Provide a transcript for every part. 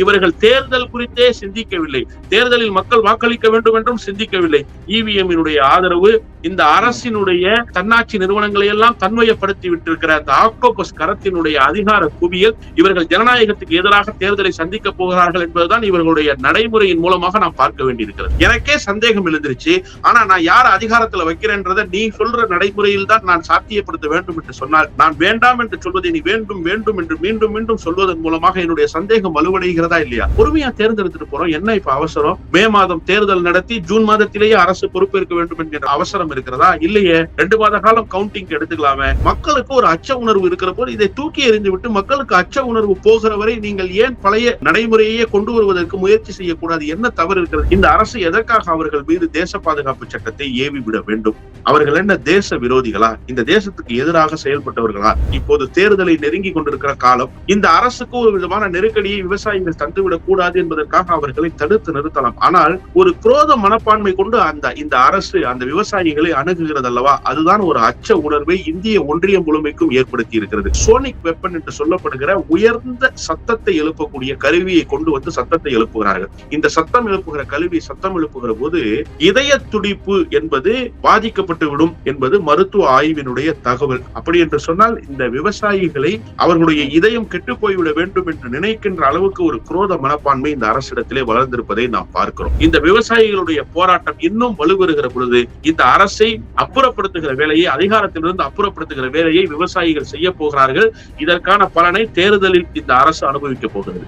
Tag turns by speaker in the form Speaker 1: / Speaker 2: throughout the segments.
Speaker 1: இவர்கள் தேர்தல் குறித்தே சிந்திக்கவில்லை. தேர்தலில் மக்கள் வாக்களிக்க வேண்டும் என்றும் சிந்திக்கவில்லை. இவிஎம்மினுடைய ஆதரவு இந்த அரசினுடைய தன்னாட்சி நிறுவனங்களை எல்லாம் தன்மையப்படுத்தி விட்டிருக்கிற அந்த ஆக்டோபஸ் கரத்தினுடைய அதிகார குவியல் இவர்கள் ஜனநாயகத்துக்கு எதிராக தேர்தலை சந்திக்க போகிறார்கள் என்பதுதான் இவர்களுடைய நடைமுறையின் மூலமாக நாம் பார்க்க வேண்டியிருக்கிறது. எனக்கே சந்தேகம் எழுந்திருச்சு ஆனா நான் யார் அதிகாரத்துல வைக்கிறேன்றதை நீ சொல்ற நடைமுறையில் தான் நான் சாத்தியப்படுத்த வேண்டும் என்று சொன்னால் நான் வேண்டாம் என்று சொல்வதை நீ வேண்டும் வேண்டும் என்று மீண்டும் மீண்டும் சொல்வதன் மூலமாக என்னுடைய சந்தேகம் வலுவடைகிறதா. இல்லையா? பொறுமையா தேர்ந்தெடுத்துட்டு போறோம். என்ன இப்ப அவசரம்? மே மாதம் தேர்தல் நடத்தி ஜூன் மாதத்திலேயே அரசு பொறுப்பேற்க வேண்டும் என்கிற அவசரம் இருக்கிறதா? இல்லையே. ரெண்டு மாத காலம் கவுண்டிங் எடுத்துக்கலாமே. மக்களுக்கு ஒரு அச்ச உணர்வு இருக்கிற போது இதை தூக்கி எறிந்து விட்டு மக்களுக்கு அச்ச உணர்வு போகிற வரை நீங்கள் ஏன் பழைய நடைமுறையே கொண்டு வருவதற்கு முயற்சி செய்யக்கூடாது? என்ன தவறு இருக்கிறது? இந்த அரசு எதற்காக அவர்கள் மீது தேச பாதுகாப்பு சட்டத்தை ஏவி விட வேண்டும்? அவர்கள் என்ன தேச விரோதிகளா? இந்த தேசத்துக்கு எதிராக செயல்பட்டவர்களா? இப்போது தேர்தலை நெருங்கி கொண்டிருக்கிற காலம் இந்த அரசுக்கு ஒரு விதமான நெருக்கடியை விவசாயிகள் தந்துவிடக் கூடாது என்பதற்காக அவர்களை தடுத்து நிறுத்தலாம். ஆனால் ஒரு குரோத மனப்பான்மை கொண்டு அந்த இந்த அரசு அந்த விவசாயிகளை அணுகுகிறது அல்லவா அதுதான் ஒரு அச்ச உணர்வை இந்திய ஒன்றியம் முழுமைக்கும் ஏற்படுத்தி இருக்கிறது. சோனிக் வெப்பன் என்று சொல்லப்படுகிற உயர்ந்த சத்தத்தை எழுப்பக்கூடிய கருவியை கொண்டு வந்து சத்தத்தை எழுப்புகிறார்கள். இந்த சத்தம் எழுப்புகிற கருவி சத்தம் எழுப்புகிற போது இதய துடிப்பு என்பது பாதிக்கப்பட்ட ஏற்பட்டுவிடும் என்பது மருத்துவ ஆய்வினுடைய தகவல். அப்படி என்று சொன்னால் இந்த விவசாயிகளை அவர்களுடைய இதயம் கெட்டு போய்விட வேண்டும் என்று நினைக்கின்ற அளவுக்கு ஒரு குரோத மனப்பான்மை இந்த அரசிடத்திலே வளர்ந்திருப்பதை நாம் பார்க்கிறோம். இந்த விவசாயிகளுடைய போராட்டம் இன்னும் வலுவருகிற பொழுது இந்த அரசை அப்புறப்படுத்துகிற வேலையை அதிகாரத்திலிருந்து அப்புறப்படுத்துகிற வேலையை விவசாயிகள் செய்ய போகிறார்கள். இதற்கான பலனை தேர்தலில் இந்த அரசு அனுபவிக்க போகிறது.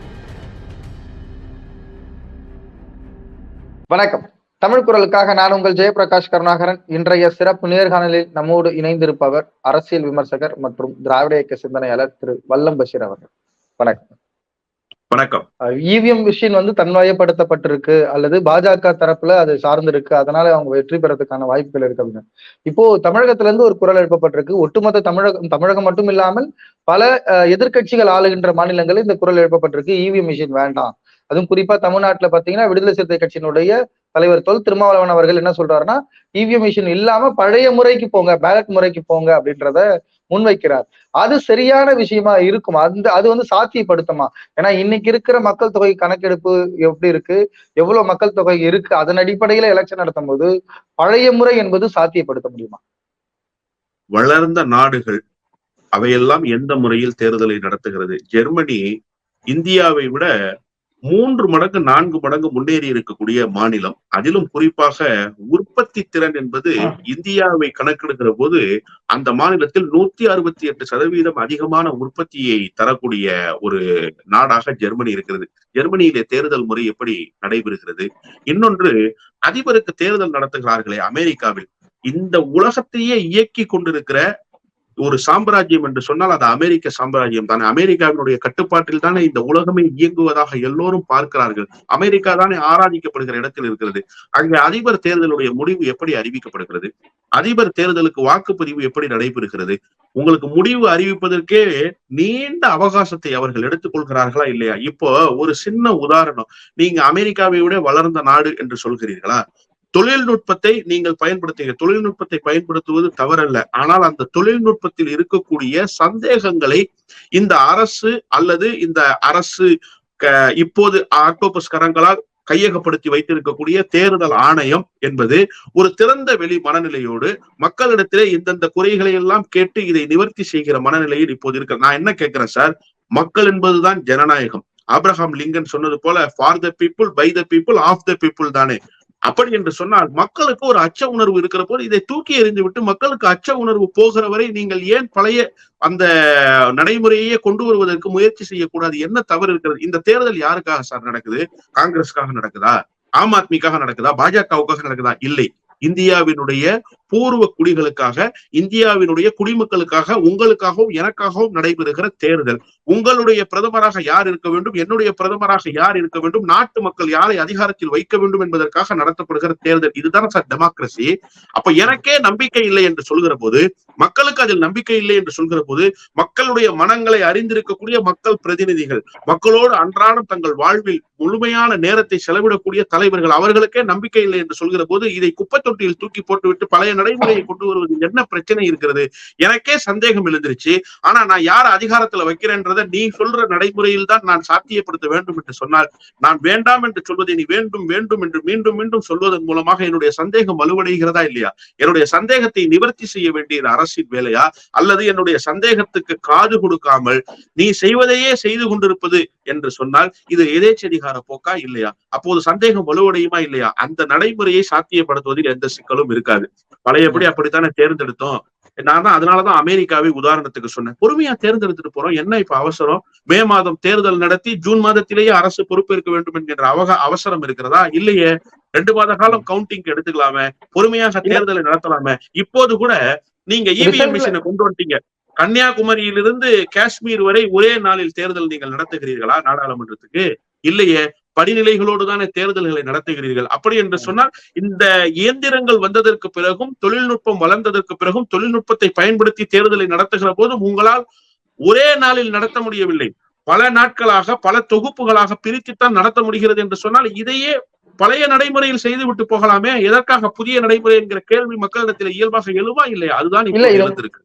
Speaker 2: வணக்கம். தமிழ் குரலுக்காக நான் உங்கள் ஜெயபிரகாஷ் கருணாகரன். இன்றைய சிறப்பு நேர்காணலில் நம்மோடு இணைந்திருப்பவர் அரசியல் விமர்சகர் மற்றும் திராவிட இயக்க சிந்தனையாளர் திரு வல்லம் பஷீர் அவர்கள். வணக்கம்.
Speaker 1: வணக்கம்.
Speaker 2: இவிஎம் மிஷின் வந்து தன்வயப்படுத்தப்பட்டிருக்கு அல்லது பாஜக தரப்புல அது சார்ந்திருக்கு. அதனால அவங்க வெற்றி பெறதுக்கான வாய்ப்புகள் இருக்கு அப்படின்னு. இப்போ தமிழகத்துல இருந்து ஒரு குரல் எழுப்பப்பட்டிருக்கு. ஒட்டுமொத்த தமிழகம் தமிழகம் மட்டும் இல்லாமல் பல எதிர்கட்சிகள் ஆளுகின்ற மாநிலங்களில் இந்த குரல் எழுப்பப்பட்டிருக்கு. இவிஎம் மிஷின் வேண்டாம். அதுவும் குறிப்பா தமிழ்நாட்டுல பாத்தீங்கன்னா விடுதலை சிறுத்தை கட்சியினுடைய தலைவர் தொல் திருமாவளவன் அவர்கள் என்ன சொல்றாருன்னா இவிஎம் மிஷின் இல்லாம பழைய முறைக்கு போங்க பேலட் முறைக்கு போங்க அப்படின்றத முன்வைக்கிறார். அது சரியான விஷயமா இருக்கும். அந்த அது வந்து சாத்தியப்படுத்துமா? ஏன்னா இன்னைக்கு இருக்கிற மக்கள் தொகை கணக்கெடுப்பு எப்படி இருக்கு? எவ்வளவு மக்கள் தொகை இருக்கு? அதன் அடிப்படையில எலெக்ஷன் நடத்தும் போது பழைய முறை என்பது சாத்தியப்படுத்த முடியுமா?
Speaker 1: வளர்ந்த நாடுகள் அவையெல்லாம் எந்த முறையில் தேர்தலை நடத்துகிறது? ஜெர்மனி இந்தியாவை விட மூன்று மடங்கு நான்கு மடங்கு முன்னேறி இருக்கக்கூடிய மாநிலம். அதிலும் குறிப்பாக உற்பத்தி திறன் என்பது இந்தியாவை கணக்கெடுக்கிற போது அந்த மாநிலத்தில் நூத்தி அறுபத்தி எட்டு சதவீதம் அதிகமான உற்பத்தியை தரக்கூடிய ஒரு நாடாக ஜெர்மனி இருக்கிறது. ஜெர்மனியிலே தேர்தல் முறை எப்படி நடைபெறுகிறது? இன்னொன்று அதிபருக்கு தேர்தல் நடத்துகிறார்களே அமெரிக்காவில். இந்த உலகத்தையே இயக்கி கொண்டிருக்கிற ஒரு சாம்ராஜ்யம் என்று சொன்னால் அது அமெரிக்க சாம்ராஜ்யம் தானே. அமெரிக்காவினுடைய கட்டுப்பாட்டில் தானே இந்த உலகமே இயங்குவதாக எல்லோரும் பார்க்கிறார்கள். அமெரிக்கா தானே ஆராதிக்கப்படுகிற இடத்தில் இருக்கிறது. அங்கே அதிபர் தேர்தலுடைய முடிவு எப்படி அறிவிக்கப்படுகிறது? அதிபர் தேர்தலுக்கு வாக்குப்பதிவு எப்படி நடைபெறுகிறது? உங்களுக்கு முடிவு அறிவிப்பதற்கே நீண்ட அவகாசத்தை அவர்கள் எடுத்துக்கொள்கிறார்களா இல்லையா? இப்போ ஒரு சின்ன உதாரணம். நீங்க அமெரிக்காவை விட வளர்ந்த நாடு என்று சொல்கிறீர்களா? தொழில்நுட்பத்தை நீங்கள் பயன்படுத்துங்க. தொழில்நுட்பத்தை பயன்படுத்துவது தவறல்ல. ஆனால் அந்த தொழில்நுட்பத்தில் இருக்கக்கூடிய சந்தேகங்களை இந்த அரசு அல்லது இந்த அரசு இப்போது ஆக்டோபஸ் கரங்களால் கையகப்படுத்தி வைத்திருக்கக்கூடிய தேர்தல் ஆணையம் என்பது ஒரு திறந்த வெளி மனநிலையோடு மக்களிடத்திலே இந்தந்த குறைகளை எல்லாம் கேட்டு இதை நிவர்த்தி செய்கிற மனநிலையில் இப்போது இருக்க நான் என்ன கேட்கிறேன் சார்? மக்கள் என்பதுதான் ஜனநாயகம். அப்ரஹாம் லிங்கன் சொன்னது போல for the people by the people of the people தானே. அப்படி என்று சொன்னால் மக்களுக்கு ஒரு அச்ச உணர்வு இருக்கிற போது இதை தூக்கி எறிந்து விட்டு மக்களுக்கு அச்ச உணர்வு போகிற வரை நீங்கள் ஏன் பழைய அந்த நடைமுறையே கொண்டு வருவதற்கு முயற்சி செய்யக்கூடாது? என்ன தவறு இருக்கிறது? இந்த தேர்தல் யாருக்காக சார் நடக்குது? காங்கிரஸ்க்காக நடக்குதா? ஆம் ஆத்மிக்காக நடக்குதா? பாஜகவுக்காக நடக்குதா? இல்லை. இந்தியாவினுடைய பூர்வ குடிகளுக்காக இந்தியாவினுடைய குடிமக்களுக்காக உங்களுக்காகவும் எனக்காகவும் நடைபெறுகிற தேர்தல். உங்களுடைய பிரதமராக யார் இருக்க வேண்டும்? என்னுடைய பிரதமராக யார் இருக்க வேண்டும்? நாட்டு மக்கள் யாரை அதிகாரத்தில் வைக்க வேண்டும் என்பதற்காக நடத்தப்படுகிற தேர்தல். இதுதான் சார் டெமோக்ரஸி அப்ப எனக்கே நம்பிக்கை இல்லை என்று சொல்கிற போது மக்களுக்கு அதில் நம்பிக்கை இல்லை என்று சொல்கிற போது மக்களுடைய மனங்களை அறிந்திருக்கக்கூடிய மக்கள் பிரதிநிதிகள் மக்களோடு அன்றாடம் தங்கள் வாழ்வில் முழுமையான நேரத்தை செலவிடக்கூடிய தலைவர்கள் அவர்களுக்கே நம்பிக்கை இல்லை என்று சொல்கிற போது இதை குப்பை தொட்டியில் தூக்கி போட்டுவிட்டு பழைய நடைமுறையை கொண்டு வருவது என்ன பிரச்சனை இருக்கிறது? எனக்கே சந்தேகம் எழுந்துருச்சு. ஆனா நான் யார் அதிகாரத்துல வைக்கிறேன்றதை நீ சொல்ற நடைமுறையில் தான் நான் சாத்தியப்படுத்த வேண்டும் என்று சொன்னால் நான் வேண்டாம் என்று சொல்வதை நீ வேண்டும் வேண்டும் என்று மீண்டும் மீண்டும் சொல்வதன் மூலமாக என்னுடைய சந்தேகம் வலுவடைகிறதா இல்லையா? என்னுடைய சந்தேகத்தை நிவர்த்தி செய்ய வேண்டியது அரசின் வேலையா? அல்லது என்னுடைய சந்தேகத்துக்கு காது கொடுக்காமல் நீ செய்வதையே செய்து கொண்டிருப்பது என்று சொன்னால் இது எதேச்சதிகார போக்கா இல்லையா? அப்போது சந்தேகம் வலுவடையுமா இல்லையா? அந்த நடைமுறையை சாத்தியப்படுத்துவதில் எந்த சிக்கலும் இருக்காது. பழையபடி அப்படித்தானே தேர்ந்தெடுத்தோம். நான் தான் அதனாலதான் அமெரிக்காவை உதாரணத்துக்கு சொன்னேன். பொறுமையா தேர்ந்தெடுத்துட்டு போறோம். என்ன இப்ப அவசரம்? மே மாதம் தேர்தல் நடத்தி ஜூன் மாதத்திலேயே அரசு பொறுப்பேற்க வேண்டும் என்கின்ற அவக அவசரம் இருக்கிறதா? இல்லையே. ரெண்டு மாத காலம் கவுண்டிங் எடுத்துக்கலாமே. பொறுமையாக தேர்தலை நடத்தலாமே. இப்போது கூட நீங்க இவிஎம் மிஷினை கொண்டு வந்துட்டீங்க. கன்னியாகுமரியிலிருந்து காஷ்மீர் வரை ஒரே நாளில் தேர்தல் நீங்கள் நடத்துகிறீர்களா நாடாளுமன்றத்துக்கு? இல்லையே. படிநிலைகளோடு தானே தேர்தல்களை நடத்துகிறீர்கள். அப்படி என்று சொன்னால் இந்த இயந்திரங்கள் வந்ததற்கு பிறகும் தொழில்நுட்பம் வளர்ந்ததற்கு பிறகும் தொழில்நுட்பத்தை பயன்படுத்தி தேர்தலை நடத்துகிற போதும் உங்களால் ஒரே நாளில் நடத்த முடியவில்லை. பல நாட்களாக பல தொகுப்புகளாக பிரித்துத்தான் நடத்த முடிகிறது என்று சொன்னால் இதையே பழைய நடைமுறையில் செய்து விட்டு போகலாமே? எதற்காக புதிய நடைமுறை என்கிற கேள்வி மக்களிடத்தில் இயல்பாக எழுவா இல்லையா? அதுதான்
Speaker 2: இல்ல,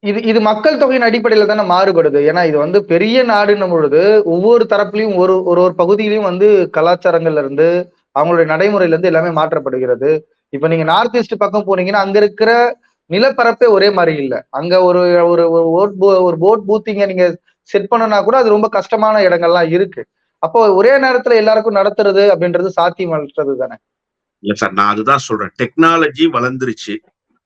Speaker 2: இது- இது மக்கள் தொகையின் அடிப்படையில தானே மாறுபடுது. ஏன்னா இது வந்து பெரிய நாடுன்னும் பொழுது ஒவ்வொரு தரப்புலயும் ஒரு ஒரு ஒரு பகுதியிலயும் வந்து கலாச்சாரங்கள்ல இருந்து அவங்களுடைய நடைமுறையில இருந்து எல்லாமே மாற்றப்படுகிறது. இப்ப நீங்க நார்த் ஈஸ்ட் பக்கம் போனீங்கன்னா அங்க இருக்கிற நிலப்பரப்பே ஒரே மாதிரி இல்ல. அங்க ஒரு ஒரு ஒரு போட் பூத்திங்க நீங்க செட் பண்ணனா கூட அது ரொம்ப கஷ்டமான இடங்கள்லாம் இருக்கு. அப்போ ஒரே நேரத்துல எல்லாருக்கும் நடத்துறது அப்படின்றது சாத்தியமற்றது தானே?
Speaker 1: இல்ல சார் நான் அதுதான் சொல்றேன். டெக்னாலஜி வளர்ந்துருச்சு.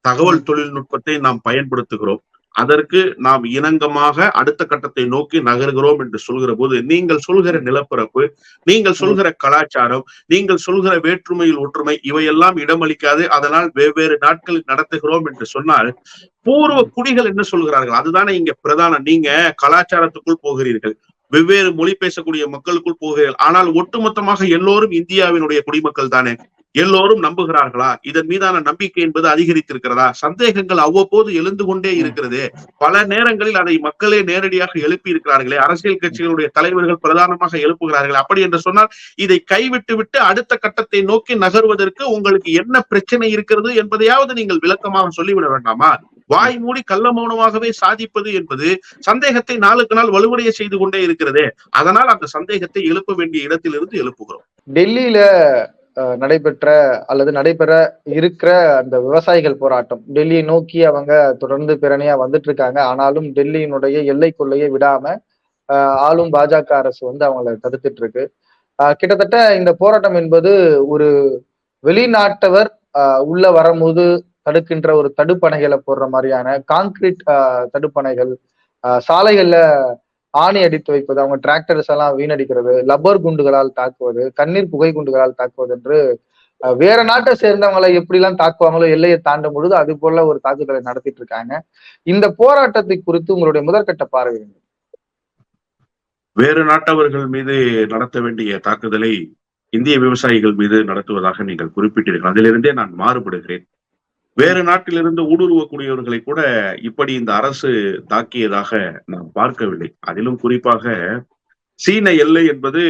Speaker 1: தகவல் தொழில்நுட்பத்தை நாம் பயன்படுத்துகிறோம். அதற்கு நாம் இணங்கமாக அடுத்த கட்டத்தை நோக்கி நகர்கிறோம் என்று சொல்கிற போது நீங்கள் சொல்கிற நிலப்பரப்பு நீங்கள் சொல்கிற கலாச்சாரம் நீங்கள் சொல்கிற வேற்றுமையில் ஒற்றுமை இவையெல்லாம் இடமளிக்காது. அதனால் வெவ்வேறு நாட்களில் நடத்துகிறோம் என்று சொன்னால் பூர்வ குடிகள் என்ன சொல்கிறார்கள்? அதுதானே இங்க பிரதானம். நீங்க கலாச்சாரத்துக்குள் போகிறீர்கள். வெவ்வேறு மொழி பேசக்கூடிய மக்களுக்குள் போகிறீர்கள் ஆனால் ஒட்டுமொத்தமாக எல்லோரும் இந்தியாவினுடைய குடிமக்கள் தானே? எல்லோரும் நம்புகிறார்களா? இதன் மீதான நம்பிக்கை என்பது அதிகரித்திருக்கிறதா? சந்தேகங்கள் அவ்வப்போது எழுந்து கொண்டே இருக்கிறது. பல நேரங்களில் அதை மக்களே நேரடியாக எழுப்பி இருக்கிறார்களே அரசியல் கட்சிகளுடைய தலைவர்கள் பிரதானமாக எழுப்புகிறார்கள். அப்படி என்று சொன்னால் இதை கைவிட்டு விட்டு அடுத்த கட்டத்தை நோக்கி நகர்வதற்கு உங்களுக்கு என்ன பிரச்சனை இருக்கிறது என்பதையாவது நீங்கள் விளக்கமாக சொல்லிவிட வேண்டாமா? வாய் மூடி கள்ள மௌனமாகவே சாதிப்பது என்பது சந்தேகத்தை நாளுக்கு நாள் வலுவடைய செய்து கொண்டே இருக்கிறதே. அதனால் அந்த சந்தேகத்தை எழுப்ப வேண்டிய இடத்திலிருந்து எழுப்புகிறோம்.
Speaker 2: டெல்லியில நடைபெற்ற அல்லது நடைபெற இருக்கிற அந்த விவசாயிகள் போராட்டம் டெல்லியை நோக்கி அவங்க தொடர்ந்து பிறனையா வந்துட்டு இருக்காங்க ஆனாலும் டெல்லியினுடைய எல்லைக்குள்ளேயே விடாம ஆளும் பாஜக அரசு வந்து அவங்கள தடுத்துட்டு இருக்கு கிட்டத்தட்ட இந்த போராட்டம் என்பது ஒரு வெளிநாட்டவர் உள்ள வரும்போது தடுக்கின்ற ஒரு தடுப்பணைகளை போடுற மாதிரியான கான்கிரீட் தடுப்பணைகள் அஹ், சாலைகள்ல ஆணி அடித்து வைப்பது அவங்க டிராக்டர்ஸ் எல்லாம் வீணடிக்கிறது லப்பர் குண்டுகளால் தாக்குவது கண்ணீர் புகை குண்டுகளால் தாக்குவது என்று வேற நாட்டை சேர்ந்தவங்களை எப்படிலாம் தாக்குவாங்களோ எல்லையை தாண்டும் பொழுது அது போல ஒரு தாக்குதலை நடத்திட்டு இருக்காங்க. இந்த போராட்டத்தை குறித்து உங்களுடைய முதற்கட்ட பார்வை
Speaker 1: வேறு நாட்டவர்கள் மீது நடத்த வேண்டிய தாக்குதலை இந்திய விவசாயிகள் மீது நடத்துவதாக நீங்கள் குறிப்பிட்டீர்கள் அதிலிருந்தே நான் மாறுபடுகிறேன். வேறு நாட்டிலிருந்து ஊடுருவக்கூடியவர்களை கூட இப்படி இந்த அரசு தாக்கியதாக நான் பார்க்கவில்லை. அதிலும் குறிப்பாக சீன எல்லை என்பது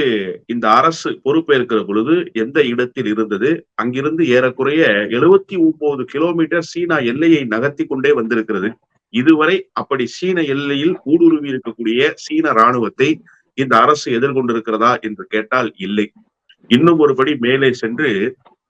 Speaker 1: இந்த அரசு பொறுப்பேற்கிற பொழுது எந்த இடத்தில் இருந்தது? அங்கிருந்து ஏறக்குறைய எழுபத்தி ஒன்பது கிலோமீட்டர் சீனா எல்லையை நகர்த்தி கொண்டே வந்திருக்கிறது. இதுவரை அப்படி சீன எல்லையில் ஊடுருவி இருக்கக்கூடிய சீன ராணுவத்தை இந்த அரசு எதிர்கொண்டிருக்கிறதா என்று கேட்டால் இல்லை. இன்னும் ஒருபடி மேலே சென்று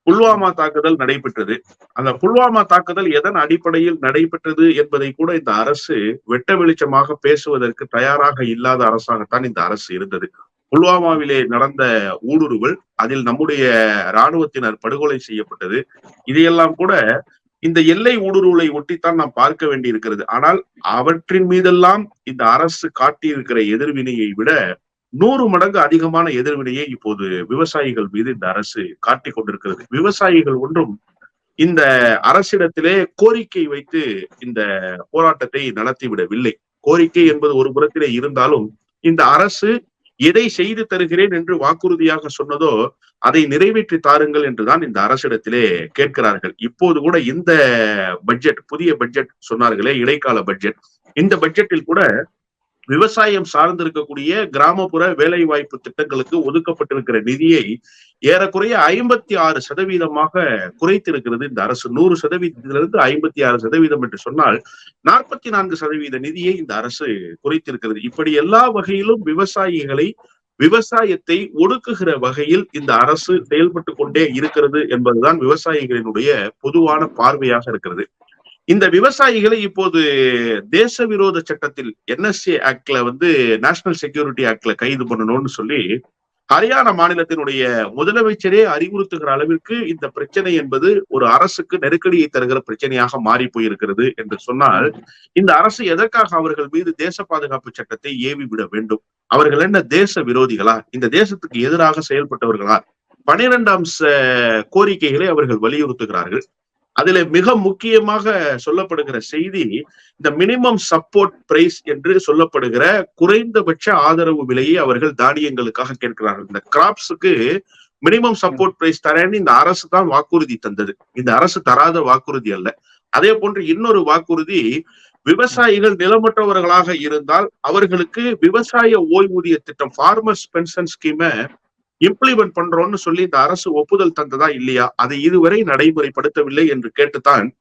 Speaker 1: புல்வாமா தாக்குதல் நடைபெற்றது. அந்த புல்வாமா தாக்குதல் எதன் அடிப்படையில் நடைபெற்றது என்பதை கூட இந்த அரசு வெட்ட வெளிச்சமாக பேசுவதற்கு தயாராக இல்லாத அரசாகத்தான் இந்த அரசு இருந்தது. புல்வாமாவிலே நடந்த ஊடுருவல் அதில் நம்முடைய இராணுவத்தினர் படுகொலை செய்யப்பட்டது. இதையெல்லாம் கூட இந்த எல்லை ஊடுருவலை ஒட்டித்தான் நாம் பார்க்க வேண்டி இருக்கிறது ஆனால் அவற்றின் மீதெல்லாம் இந்த அரசு காட்டியிருக்கிற எதிர்வினையை விட நூறு மடங்கு அதிகமான எதிர்வினையை இப்போது விவசாயிகள் மீது இந்த அரசு காட்டிக் கொண்டிருக்கிறது. விவசாயிகள் ஒன்றும் இந்த அரசிடத்திலே கோரிக்கை வைத்து இந்த போராட்டத்தை நடத்திவிடவில்லை கோரிக்கை என்பது ஒரு புறத்திலே இருந்தாலும் இந்த அரசு எதை செய்து தருகிறேன் என்று வாக்குறுதியாக சொன்னதோ அதை நிறைவேற்றி தாருங்கள் என்றுதான் இந்த அரசிடத்திலே கேட்கிறார்கள். இப்போது கூட இந்த பட்ஜெட் புதிய பட்ஜெட் சொன்னார்களே இடைக்கால பட்ஜெட். இந்த பட்ஜெட்டில் கூட விவசாயம் சார்ந்திருக்கக்கூடிய கிராமப்புற வேலை வாய்ப்பு திட்டங்களுக்கு ஒதுக்கப்பட்டிருக்கிற நிதியை ஏறக்குறைய ஐம்பத்தி ஆறு சதவீதமாக குறைத்திருக்கிறது. இந்த அரசு நூறு சதவீதத்திலிருந்து ஐம்பத்தி ஆறு சதவீதம் என்று சொன்னால் நாற்பத்தி நான்கு சதவீத நிதியை இந்த அரசு குறைத்திருக்கிறது. இப்படி எல்லா வகையிலும் விவசாயிகளை விவசாயத்தை ஒடுக்குகிற வகையில் இந்த அரசு செயல்பட்டு கொண்டே இருக்கிறது என்பதுதான் விவசாயிகளினுடைய பொதுவான பார்வையாக இருக்கிறது. இந்த விவசாயிகளை இப்போது தேச விரோத சட்டத்தில் என்எஸ்ஏ ஆக்ட்ல வந்து நேஷனல் செக்யூரிட்டி ஆக்ட்ல கைது பண்ணணும்னு சொல்லி ஹரியானா மாநிலத்தினுடைய முதலமைச்சரே அறிவுறுத்துகிற அளவிற்கு இந்த பிரச்சனை என்பது ஒரு அரசுக்கு நெருக்கடியை தருகிற பிரச்சனையாக மாறி போயிருக்கிறது என்று சொன்னால் இந்த அரசு எதற்காக அவர்கள் மீது தேச பாதுகாப்பு சட்டத்தை ஏவி விட வேண்டும்? அவர்கள் என்ன தேச விரோதிகளா? இந்த தேசத்துக்கு எதிராக செயல்பட்டவர்களா? பனிரெண்டாம் கோரிக்கைகளை அவர்கள் வலியுறுத்துகிறார்கள். அதுல மிக முக்கியமாக சொல்லப்படுகிற செய்தி இந்த மினிமம் சப்போர்ட் பிரைஸ் என்று சொல்லப்படுகிற குறைந்தபட்ச ஆதரவு விலையை அவர்கள் தானியங்களுக்காக கேட்கிறார்கள். இந்த கிராப்ஸுக்கு மினிமம் சப்போர்ட் பிரைஸ் தரேன்னு இந்த அரசு தான் வாக்குறுதி தந்தது. இந்த அரசு தராத வாக்குறுதி அல்ல. அதே போன்று இன்னொரு வாக்குறுதி விவசாயிகள் நிலமற்றவர்களாக இருந்தால் அவர்களுக்கு விவசாய ஓய்வூதிய திட்டம் ஃபார்மர்ஸ் பென்ஷன் ஸ்கீமை இம்ப்ளிமெண்ட் பண்றோம்னு சொல்லி இந்த அரசு ஒப்புதல் தந்ததா இல்லையா? அதை இதுவரை நடைமுறைப்படுத்தவில்லை என்று கேட்டுத்தான்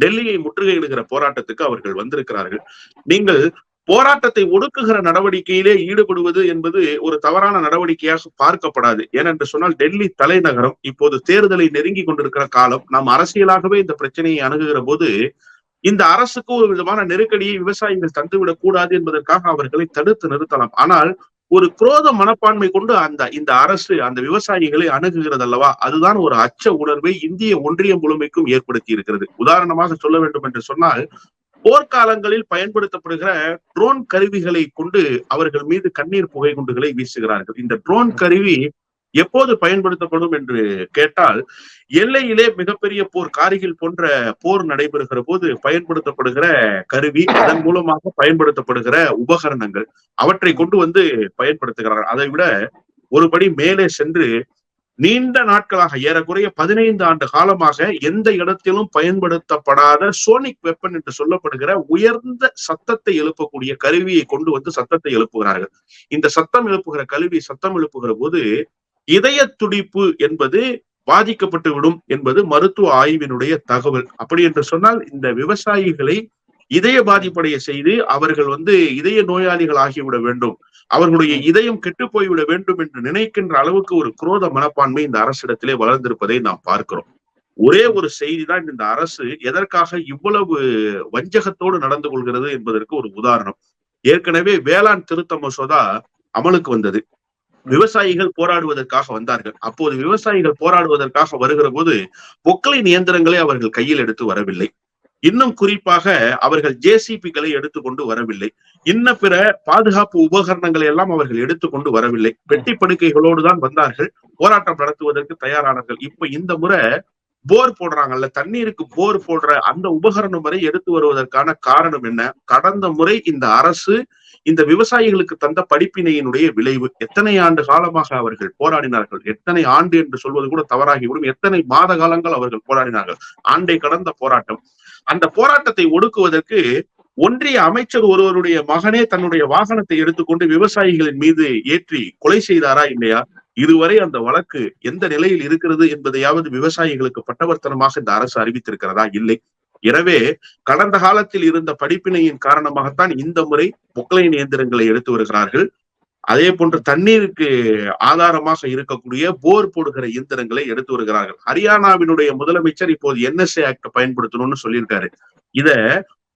Speaker 1: டெல்லியை முற்றுகையிடுகிற போராட்டத்துக்கு அவர்கள் வந்திருக்கிறார்கள். நீங்கள் போராட்டத்தை ஒடுக்குகிற நடவடிக்கையிலே ஈடுபடுவது என்பது ஒரு தவறான நடவடிக்கையாக பார்க்கப்படாது. ஏனென்று சொன்னால் டெல்லி தலைநகரம் இப்போது தேர்தலை நெருங்கி கொண்டிருக்கிற காலம். நாம் அரசியலாகவே இந்த பிரச்சனையை அணுகுகிற போது இந்த அரசுக்கு ஒரு விதமான நெருக்கடியை விவசாயிகள் தந்துவிடக் கூடாது என்பதற்காக அவர்களை தடுத்து நிறுத்தலாம். ஆனால் ஒரு குரோத மனப்பான்மை கொண்டு அந்த இந்த அரசு அந்த விவசாயிகளை அணுகுகிறது அல்லவா அதுதான் ஒரு அச்ச உணர்வை இந்திய ஒன்றியம் முழுமைக்கும் ஏற்படுத்தி இருக்கிறது உதாரணமாக சொல்ல வேண்டும் என்று சொன்னால் போர்க்காலங்களில் பயன்படுத்தப்படுகிற ட்ரோன் கருவிகளை கொண்டு அவர்கள் மீது கண்ணீர் புகை குண்டுகளை வீசுகிறார்கள். இந்த ட்ரோன் கருவி எப்போது பயன்படுத்தப்படும் என்று கேட்டால் எல்லையிலே மிகப்பெரிய போர் காரிகில் போன்ற போர் நடைபெறுகிற போது பயன்படுத்தப்படுகிற கருவி அதன் மூலமாக பயன்படுத்தப்படுகிற உபகரணங்கள் அவற்றை கொண்டு வந்து பயன்படுத்துகிறார்கள். அதை விட ஒருபடி மேலே சென்று நீண்ட நாட்களாக ஏறக்குறைய பதினைந்து ஆண்டு காலமாக எந்த இடத்திலும் பயன்படுத்தப்படாத சோனிக் வெப்பன் என்று சொல்லப்படுகிற உயர்ந்த சத்தத்தை எழுப்பக்கூடிய கருவியை கொண்டு வந்து சத்தத்தை எழுப்புகிறார்கள். இந்த சத்தம் எழுப்புகிற கருவி சத்தம் எழுப்புகிற போது இதய துடிப்பு என்பது பாதிக்கப்பட்டு விடும் என்பது மருத்துவ ஆய்வினுடைய தகவல். அப்படி என்று சொன்னால் இந்த விவசாயிகளை இதய பாதிப்படைய செய்து அவர்கள் வந்து இதய நோயாளிகள் ஆகிவிட வேண்டும். அவர்களுடைய இதயம் கெட்டு போய்விட வேண்டும் என்று நினைக்கின்ற அளவுக்கு ஒரு குரோத மனப்பான்மை இந்த அரசிடத்திலே வளர்ந்திருப்பதை நாம் பார்க்கிறோம். ஒரே ஒரு செய்தி தான் இந்த அரசு எதற்காக இவ்வளவு வஞ்சகத்தோடு நடந்து கொள்கிறது என்பதற்கு ஒரு உதாரணம். ஏற்கனவே வேளாண் திருத்த மசோதா அமலுக்கு வந்தது. விவசாயிகள் போராடுவதற்காக வந்தார்கள். அப்போது விவசாயிகள் போராடுவதற்காக வருகிற போது பொக்களின் இயந்திரங்களை அவர்கள் கையில் எடுத்து வரவில்லை. இன்னும் குறிப்பாக அவர்கள் ஜேசிபிகளை எடுத்துக்கொண்டு வரவில்லை. இன்ன பிற பாதுகாப்பு உபகரணங்களை எல்லாம் அவர்கள் எடுத்துக்கொண்டு வரவில்லை. வெட்டி படுக்கைகளோடு தான் வந்தார்கள். போராட்டம் நடத்துவதற்கு தயாரானார்கள். இப்ப இந்த முறை போர் போடுறாங்கல்ல தண்ணீருக்கு போர் போடுற அந்த உபகரணம் வரை எடுத்து வருவதற்கான காரணம் என்ன? கடந்த முறை இந்த அரசு இந்த விவசாயிகளுக்கு தந்த படிப்பினையினுடைய விளைவு எத்தனை ஆண்டு காலமாக அவர்கள் போராடினார்கள்? எத்தனை ஆண்டு என்று சொல்வது கூட தவறாகிவிடும். எத்தனை மாத காலங்கள் அவர்கள் போராடினார்கள்? ஆண்டை கடந்த போராட்டம். அந்த போராட்டத்தை ஒடுக்குவதற்கு ஒன்றிய அமைச்சர் ஒருவருடைய மகனே தன்னுடைய வாகனத்தை எடுத்துக்கொண்டு விவசாயிகளின் மீது ஏற்றி கொலை செய்தாரா இல்லையா? இதுவரை அந்த வழக்கு எந்த நிலையில் இருக்கிறது என்பதையாவது விவசாயிகளுக்கு பட்டவர்த்தனமாக இந்த அரசு அறிவித்திருக்கிறதா? இல்லை. எனவே கடந்த காலத்தில் இருந்த படிப்பினையின் காரணமாகத்தான் இந்த முறை புக்லைன் இயந்திரங்களை எடுத்து வருகிறார்கள். அதே போன்று தண்ணீருக்கு ஆதாரமாக இருக்கக்கூடிய போர் போடுகிற இயந்திரங்களை எடுத்து வருகிறார்கள். ஹரியானாவினுடைய முதலமைச்சர் இப்போது என்எஸ்ஏ ஆக்ட் பயன்படுத்தணும்னு சொல்லியிருக்காரு. இத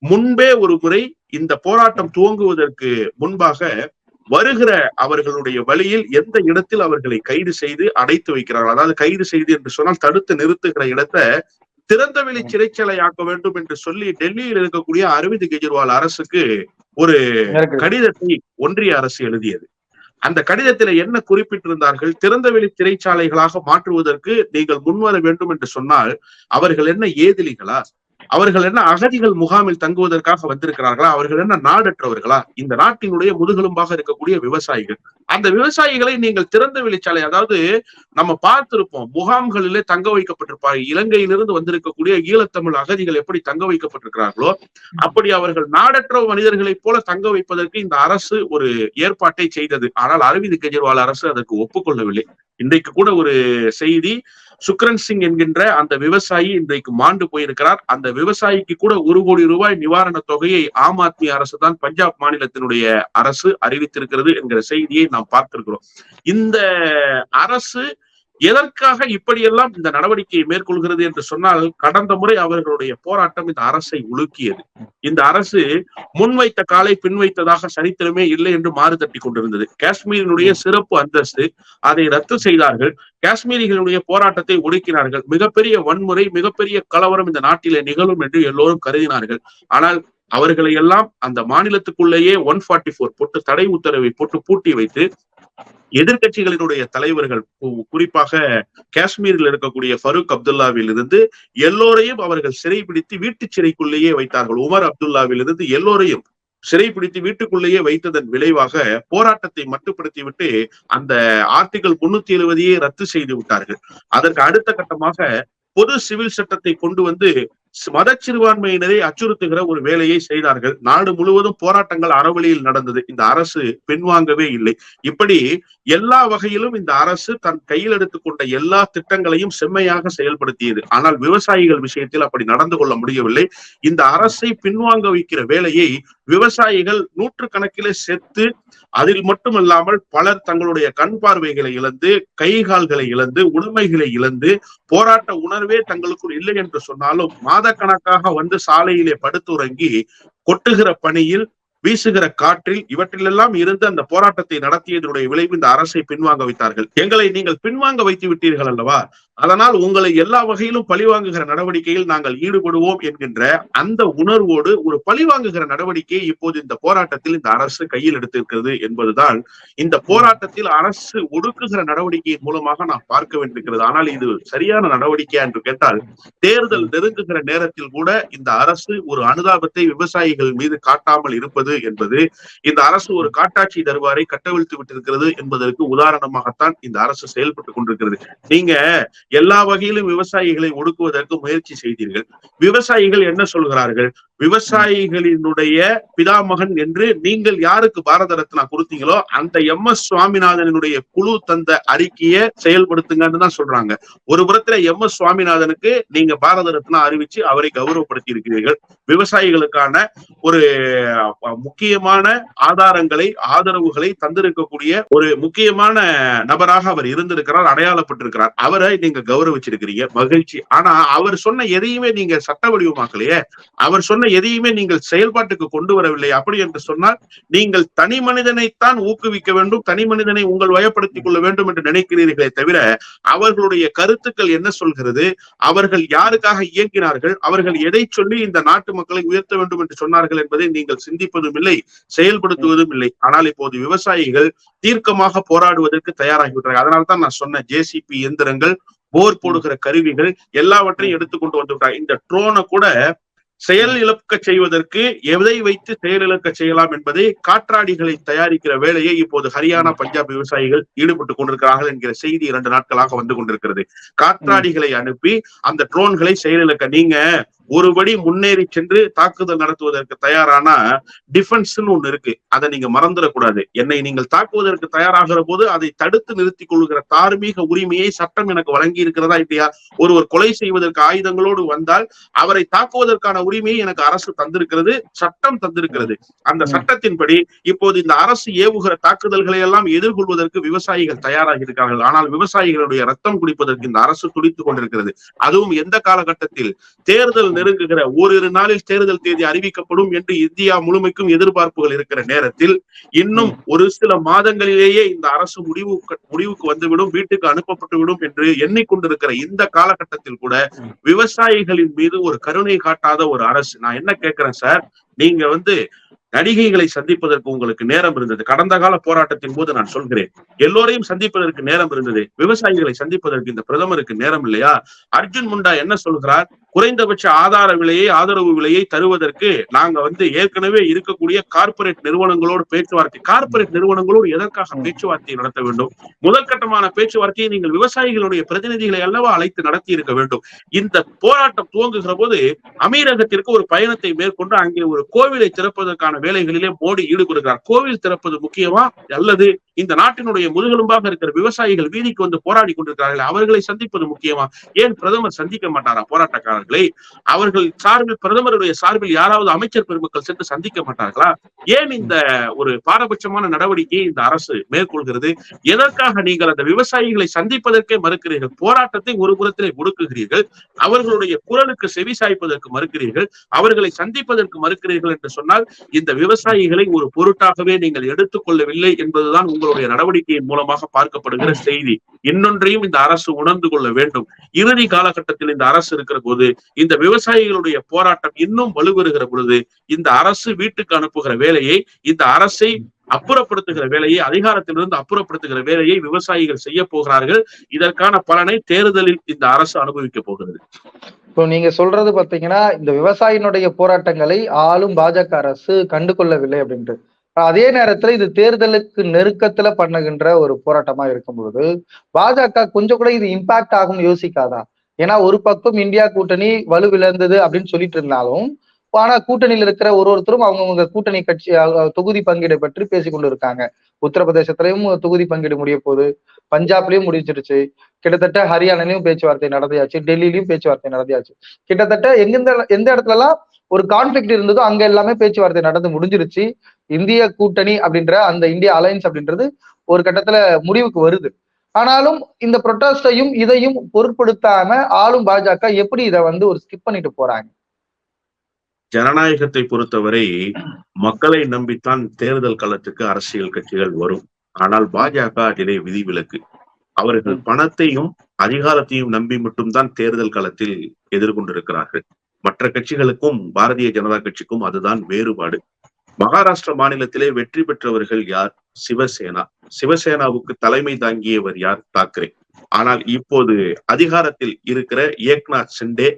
Speaker 1: முன்பே ஒரு முறை இந்த போராட்டம் துவங்குவதற்கு முன்பாக வருகிற அவர்களுடைய வழியில் எந்த இடத்தில் அவர்களை கைது செய்து அடைத்து வைக்கிறார்கள்? அதாவது கைது செய்து என்று சொன்னால் தடுத்து நிறுத்துகிற இடத்தை திறந்தவெளி சிறைச்சாலை ஆக்க வேண்டும் என்று சொல்லி டெல்லியில் இருக்கக்கூடிய அரவிந்த் கெஜ்ரிவால் அரசுக்கு ஒரு கடிதத்தை ஒன்றிய அரசு எழுதியது. அந்த கடிதத்துல என்ன குறிப்பிட்டிருந்தார்கள்? திறந்தவெளி சிறைச்சாலைகளாக மாற்றுவதற்கு நீங்கள் முன்வர வேண்டும் என்று சொன்னால் அவர்கள் என்ன ஏதிலிகளா? அவர்கள் என்ன அகதிகள் முகாமில் தங்குவதற்காக வந்திருக்கிறார்களா? அவர்கள் என்ன நாடற்றவர்களா? இந்த நாட்டினுடைய முதுகெலும்பாக இருக்கக்கூடிய விவசாயிகள். அந்த விவசாயிகளை நீங்கள் திறந்த வெளிச்சாலை அதாவது நம்ம பார்த்திருப்போம் முகாம்களிலே தங்க வைக்கப்பட்டிருப்பாங்க இலங்கையிலிருந்து வந்திருக்கக்கூடிய ஈழத்தமிழ் அகதிகள் எப்படி தங்க வைக்கப்பட்டிருக்கிறார்களோ அப்படி அவர்கள் நாடற்ற மனிதர்களைப் போல தங்க வைப்பதற்கு இந்த அரசு ஒரு ஏற்பாட்டை செய்தது. ஆனால் அரவிந்த் கெஜ்ரிவால் அரசு அதற்கு ஒப்புக்கொள்ளவில்லை. இன்றைக்கு கூட ஒரு செய்தி சுக்ரன் சிங் என்கின்ற அந்த விவசாயி இன்றைக்கு மாண்டு போயிருக்கிறார். அந்த விவசாயிக்கு கூட ஒரு கோடி ரூபாய் நிவாரண தொகையை ஆம் ஆத்மி அரசு தான் பஞ்சாப் மாநிலத்தினுடைய அரசு அறிவித்திருக்கிறது என்கிற செய்தியை நாம் பார்த்திருக்கிறோம். இந்த அரசு எதற்காக இப்படியெல்லாம் இந்த நடவடிக்கையை மேற்கொள்கிறது என்று சொன்னால் கடந்த முறை அவர்களுடைய போராட்டம் இந்த அரசை உலுக்கியது. இந்த அரசு முன்வைத்த காலை பின் வைத்ததாக சரித்திரமே இல்லை என்று மாறு தட்டி கொண்டிருந்தது. காஷ்மீரினுடைய சிறப்பு அந்தஸ்து அதை ரத்து செய்தார்கள். காஷ்மீரிகளுடைய போராட்டத்தை ஒடுக்கினார்கள். மிகப்பெரிய வன்முறை மிகப்பெரிய கலவரம் இந்த நாட்டிலே நிகழும் என்று எல்லோரும் கருதினார்கள். ஆனால் அவர்களை எல்லாம் அந்த மாநிலத்துக்குள்ளேயே ஒன் ஃபார்ட்டி போர் போட்டு தடை உத்தரவை போட்டு பூட்டி வைத்து எதிர்கட்சிகளினுடைய தலைவர்கள் குறிப்பாக காஷ்மீரில் இருக்கக்கூடிய ஃபருக் அப்துல்லாவில் இருந்து எல்லோரையும் அவர்கள் சிறைபிடித்து வீட்டு சிறைக்குள்ளேயே வைத்தார்கள். உமர் அப்துல்லாவில் இருந்து எல்லோரையும் சிறைபிடித்து வீட்டுக்குள்ளேயே வைத்ததன் விளைவாக போராட்டத்தை மட்டுப்படுத்தி விட்டு அந்த ஆர்டிகல் முன்னூத்தி எழுபதையே ரத்து செய்து விட்டார்கள். அதற்கு அடுத்த கட்டமாக பொது சிவில் சட்டத்தை கொண்டு வந்து மத சிறுபான்மையினரை அச்சுறுத்துகிற ஒரு வேலையை செய்தார்கள். நாடு முழுவதும் போராட்டங்கள் அறவழியில் நடந்தது. இந்த அரசு பின்வாங்கவே இல்லை. இப்படி எல்லா வகையிலும் இந்த அரசு தன் கையில் எடுத்துக்கொண்ட எல்லா திட்டங்களையும் செம்மையாக செயல்படுத்தியது. ஆனால் விவசாயிகள் விஷயத்தில் அப்படி நடந்து கொள்ள முடியவில்லை. இந்த அரசை பின்வாங்க வைக்கிற வேலையை விவசாயிகள் நூற்று கணக்கிலே செத்து அதில் மட்டுமல்லாமல் பலர் தங்களுடைய கண் பார்வைகளை இழந்து கை கால்களை இழந்து உடைமைகளை இழந்து போராட்ட உணர்வே தங்களுக்குள் இல்லை என்று சொன்னாலும் மாதக்கணக்காக வந்து சாலையிலே படுத்துறங்கி கொட்டுகிற பணியில் வீசுகிற காற்றில் இவற்றிலெல்லாம் இருந்து அந்த போராட்டத்தை நடத்தியதனுடைய விளைவு இந்த அரசை பின்வாங்க வைத்தார்கள். எங்களை நீங்கள் பின்வாங்க வைத்து விட்டீர்கள் அல்லவா? அதனால் உங்களை எல்லா வகையிலும் பழிவாங்குகிற நடவடிக்கையில் நாங்கள் ஈடுபடுவோம் என்கின்ற அந்த உணர்வோடு ஒரு பழிவாங்குகிற நடவடிக்கையை இப்போது இந்த போராட்டத்தில் இந்த அரசு கையில் எடுத்திருக்கிறது என்பதுதான். இந்த போராட்டத்தில் அரசு ஒடுக்குகிற நடவடிக்கையின் மூலமாக நாம் பார்க்க வேண்டியிருக்கிறது. ஆனால் இது சரியான நடவடிக்கையா என்று கேட்டால் தேர்தல் நெருங்குகிற நேரத்தில் கூட இந்த அரசு ஒரு அனுதாபத்தை விவசாயிகள் மீது காட்டாமல் இருப்பது என்பது இந்த அரசு ஒரு காட்டாட்சி தருவாரை கட்டவிழ்த்து விட்டிருக்கிறது என்பதற்கு உதாரணமாகத்தான் இந்த அரசு செயல்பட்டுக் கொண்டிருக்கிறது. நீங்க எல்லா வகையிலும் விவசாயிகளை ஒடுக்குவதற்கு முயற்சி செய்தீர்கள். விவசாயிகள் என்ன சொல்கிறார்கள்? விவசாயிகளினுடைய பிதாமகன் என்று நீங்கள் யாருக்கு பாரத ரத்னா கொடுத்தீங்களோ அந்த எம் எஸ் சுவாமிநாதனுடைய குழு தந்த அறிக்கையை செயல்படுத்துங்கன்னு தான் சொல்றாங்க. ஒரு புறத்துல எம் எஸ் சுவாமிநாதனுக்கு நீங்க பாரத ரத்னா அறிவிச்சு அவரை கௌரவப்படுத்தி இருக்கிறீர்கள் விவசாயிகளுக்கான ஒரு முக்கியமான ஆதாரங்களை ஆதரவுகளை தந்திருக்கக்கூடிய ஒரு முக்கியமான நபராக அவர் இருந்திருக்கிறார் அடையாளப்பட்டிருக்கிறார். அவரை நீங்க நீங்க கௌரவிச்சிருக்கிறீங்க மகிழ்ச்சி. ஆனா அவர் சொன்ன எதையுமே நீங்க சட்ட வடிவமாக்கலையே அவர் சொன்ன எதையுமே நீங்கள் செயல்பாட்டுக்கு கொண்டு வரவில்லை. அப்படி என்று சொன்னால் நீங்கள் தனி மனிதனைத்தான் ஊக்குவிக்க வேண்டும் தனி மனிதனை உங்கள் வயப்படுத்திக் கொள்ள வேண்டும் என்று நினைக்கிறீர்களே தவிர அவர்களுடைய கருத்துக்கள் என்ன சொல்கிறது? அவர்கள் யாருக்காக இயங்கினார்கள்? அவர்கள் எதை சொல்லி இந்த நாட்டு மக்களை உயர்த்த வேண்டும் என்று சொன்னார்கள் என்பதை நீங்கள் சிந்திப்பதும் இல்லை செயல்படுத்துவதும் இல்லை. ஆனால் இப்போது விவசாயிகள் தீர்க்கமாக போராடுவதற்கு தயாராகிவிட்டார்கள். அதனால்தான் நான் சொன்ன ஜேசிபி இயந்திரங்கள் போர் போடுகிற கருவிகள் எல்லாவற்றையும் எடுத்துக்கொண்டு வந்து விட்டாங்க இந்த ட்ரோனை கூட செயல் இழக்க செய்வதற்கு எதை வைத்து செயல் இழக்க செய்யலாம் என்பதை காற்றாடிகளை தயாரிக்கிற வேலையை இப்போது ஹரியானா பஞ்சாப் விவசாயிகள் ஈடுபட்டு கொண்டிருக்கிறார்கள் என்கிற செய்தி இரண்டு நாட்களாக வந்து கொண்டிருக்கிறது. காற்றாடிகளை அனுப்பி அந்த ட்ரோன்களை செயலிழக்க நீங்க ஒருபடி முன்னேறி சென்று தாக்குதல் நடத்துவதற்கு தயாரான டிஃபென்ஸ்னு ஒண்ணு இருக்கு. அதை நீங்க மறந்துடக்கூடாது. என்னை நீங்கள் தாக்குவதற்கு தயாராகிற போது அதை தடுத்து நிறுத்திக் கொள்கிற தார்மீக உரிமையை சட்டம் எனக்கு வழங்கி இருக்கிறதா இல்லையா? ஒருவர் கொலை செய்வதற்கு ஆயுதங்களோடு வந்தால் அவரை தாக்குவதற்கான உரிமையை எனக்கு அரசு தந்திருக்கிறது சட்டம் தந்திருக்கிறது. அந்த சட்டத்தின்படி இப்போது இந்த அரசு ஏவுகிற தாக்குதல்களை எல்லாம் எதிர்கொள்வதற்கு விவசாயிகள் தயாராகி இருக்கிறார்கள் ஆனால் விவசாயிகளுடைய ரத்தம் குடிப்பதற்கு இந்த அரசு துடித்துக் கொண்டிருக்கிறது. அதுவும் எந்த காலகட்டத்தில் தேர்தல் நெருங்குகிற ஓரிரு நாளில் தேர்தல் தேதி அறிவிக்கப்படும் என்று இந்தியா முழுமைக்கும் எதிர்பார்ப்புகள் இருக்கிற நேரத்தில் இன்னும் ஒரு சில மாதங்களிலேயே இந்த அரசு முடிவு முடிவுக்கு வந்துவிடும் வீட்டுக்கு அனுப்பப்பட்டுவிடும் என்று எண்ணிக்கொண்டிருக்கிற இந்த காலகட்டத்தில் கூட விவசாயிகளின் மீது ஒரு கருணை காட்டாத ஒரு ஒரு அரசு. நான் என்ன கேட்கிறேன் சார்? நீங்க வந்து நடிகைகளை சந்திப்பதற்கு உங்களுக்கு நேரம் இருந்தது. கடந்த கால போராட்டத்தின் போது நான் சொல்கிறேன். எல்லோரையும் சந்திப்பதற்கு நேரம் இருந்தது. விவசாயிகளை சந்திப்பதற்கு இந்த பிரதமருக்கு நேரம் இல்லையா? அர்ஜுன் முண்டா என்ன சொல்கிறார்? குறைந்தபட்ச ஆதார விலையை ஆதரவு விலையை தருவதற்கு நாங்க வந்து ஏற்கனவே இருக்கக்கூடிய கார்ப்பரேட் நிறுவனங்களோடு பேச்சுவார்த்தை கார்ப்பரேட் நிறுவனங்களோடு எதற்காக பேச்சுவார்த்தை நடத்த வேண்டும்? முதல் கட்டமான பேச்சுவார்த்தையை நீங்கள் விவசாயிகளுடைய பிரதிநிதிகளை அல்லவா அழைத்து நடத்தி இருக்க வேண்டும்? இந்த போராட்டம் துவங்குகிற போது அமீரகத்திற்கு ஒரு பயணத்தை மேற்கொண்டு அங்கே ஒரு கோவிலை திறப்பதற்கான வேலைகளிலே மோடி ஈடுபடுகிறார். கோவில் திறப்பது முக்கியமா? அல்லது இந்த நாட்டினுடைய முதுகெலும்பாக இருக்கிற விவசாயிகள் வீதிக்கு வந்து போராடி கொண்டிருக்கிறார்கள் அவர்களை சந்திப்பது முக்கியமா? ஏன் பிரதமர் சந்திக்க மாட்டாரா போராட்டக்காரர்களை? அவர்கள் சார்பில் பிரதமருடைய சார்பில் யாராவது அமைச்சர் பெருமக்கள் சென்று சந்திக்க மாட்டார்களா? ஏன் இந்த ஒரு பாரபட்சமான நடவடிக்கையை இந்த அரசு மேற்கொள்கிறது? எதற்காக நீங்கள் அந்த விவசாயிகளை சந்திப்பதற்கே மறுக்கிறீர்கள்? போராட்டத்தை ஒரு புறத்திலே ஒடுக்குகிறீர்கள். அவர்களுடைய குரலுக்கு செவி சாய்ப்பதற்கு மறுக்கிறீர்கள். அவர்களை சந்திப்பதற்கு மறுக்கிறீர்கள் என்று சொன்னால் இந்த விவசாயிகளை ஒரு பொருட்டாகவே நீங்கள் எடுத்துக்கொள்ளவில்லை என்பதுதான் உங்களுடைய நடவடிக்கையின் மூலமாக பார்க்கப்படுகிற செய்தி இன்னொன்றையும் இந்த அரசு உணர்ந்து கொள்ள வேண்டும். இறுதி காலகட்டத்தில் இந்த அரசு இருக்கிற போது இந்த விவசாயிகளுடைய போராட்டம் இன்னும் வலுவெறுகிற பொழுது இந்த அரசு வீட்டுக்கு அனுப்புகிற வேலையை இந்த அரசை அப்புறப்படுத்துகிற வேலையை அதிகாரத்திலிருந்து அப்புறப்படுத்துகிற வேலையை விவசாயிகள் செய்ய போகிறார்கள். இதற்கான பலனை தேர்தலில் இந்த அரசு அனுபவிக்க போகிறது.
Speaker 2: இப்போ நீங்க சொல்றது பாத்தீங்கன்னா இந்த விவசாயினுடைய போராட்டங்களை ஆளும் பாஜக அரசு கண்டு கொள்ளவில்லை அப்படின்ட்டு. அதே நேரத்துல இது தேர்தலுக்கு நெருக்கத்துல பண்ணுகின்ற ஒரு போராட்டமா இருக்கும் பொழுது பாஜக கொஞ்சம் கூட இது இம்பாக்ட் ஆகும் யோசிக்காதா? ஏன்னா ஒரு பக்கம் இந்தியா கூட்டணி வலுவிழந்தது அப்படின்னு சொல்லிட்டு இருந்தாலும் ஆனா கூட்டணியில இருக்கிற ஒரு ஒருத்தரும் அவங்கவுங்க கூட்டணி கட்சி தொகுதி பங்கீடு பற்றி பேசி கொண்டு இருக்காங்க. உத்தரப்பிரதேசத்திலையும் தொகுதி பங்கீடு முடிய போகுது. பஞ்சாப்லயும் முடிஞ்சிருச்சு. கிட்டத்தட்ட ஹரியானாலையும் பேச்சுவார்த்தை நடத்தியாச்சு டெல்லியிலயும் பேச்சுவார்த்தை நடந்தியாச்சு. கிட்டத்தட்ட எங்கெந்த எந்த இடத்துல எல்லாம் ஒரு கான்ஃபிளிக்ட் இருந்ததோ அங்க எல்லாமே பேச்சுவார்த்தை நடந்து முடிஞ்சிருச்சு. இந்திய கூட்டணி அப்படின்ற அந்த இந்தியா அலையன்ஸ் அப்படின்றது ஒரு கட்டத்துல முடிவுக்கு வருது. ஆனாலும் இந்த ப்ரொட்டஸ்டையும் இதையும் பொருட்படுத்தாம ஆளும் பாஜக எப்படி இதை வந்து ஒரு ஸ்கிப் பண்ணிட்டு போறாங்க?
Speaker 1: ஜனநாயகத்தை பொறுத்தவரை மக்களை நம்பித்தான் தேர்தல் களத்துக்கு அரசியல் கட்சிகள் வரும். ஆனால் பாஜக அதிலே விதிவிலக்கு. அவர்கள் பணத்தையும் அதிகாரத்தையும் நம்பி மட்டும்தான் தேர்தல் களத்தில் எதிர்கொண்டிருக்கிறார்கள். மற்ற கட்சிகளுக்கும் பாரதிய ஜனதா கட்சிக்கும் அதுதான் வேறுபாடு. மகாராஷ்டிர மாநிலத்திலே வெற்றி பெற்றவர்கள் யார்? சிவசேனா. சிவசேனாவுக்கு தலைமை தாங்கியவர் யார்? தாக்கரே. ஆனால் இப்போது அதிகாரத்தில் இருக்கிற ஏக்நாத் சிண்டே